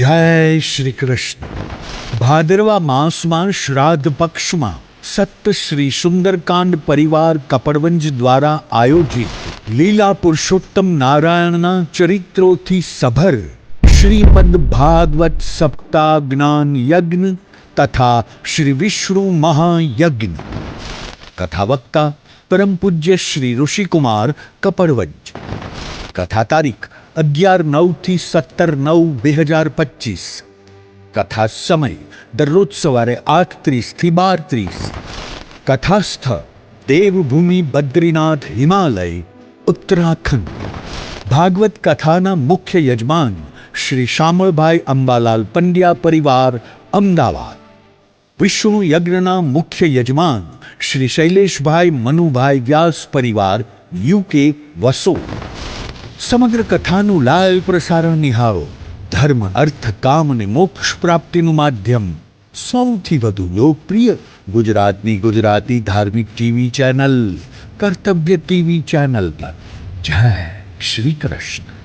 जय श्री कृष्ण भादरवा मांसमान श्राद्ध पक्ष में सत्य श्री सुंदरकांड परिवार कपड़वंज द्वारा आयोजित लीला पुरुषोत्तम नारायण चरित्रों की सभर श्रीपद भागवत सप्ताह ज्ञान यज्ञ तथा श्री विष्णु महायज्ञ कथा वक्ता परम पूज्य श्री ऋषि कुमार कपड़वंज कथा तारीख અગિયાર નવથી સત્તર નવ બે હજાર પચીસ કથા સમય દરરોજ સવારે આઠ ત્રીસથી બાર ત્રીસ કથાસ્થ દેવભૂમિ બદ્રીનાથ હિમાલય ઉત્તરાખંડ ભાગવત કથાના મુખ્ય યજમાન શ્રી શામળભાઈ અંબાલાલ પંડ્યા પરિવાર અમદાવાદ વિષ્ણુ યજ્ઞના મુખ્ય યજમાન શ્રી શૈલેષભાઈ મનુભાઈ વ્યાસ પરિવાર યુકે વસો समग्र कथा નું લાય પ્રસારણ નિહાવ ધર્મ અર્થ કામ ને મોક્ષ પ્રાપ્તિ નું માધ્યમ સૌથી વધુ લોકપ્રિય ગુજરાત ની ગુજરાતી ધાર્મિક TV channel Kartavya TV channel પર છે શ્રી કૃષ્ણ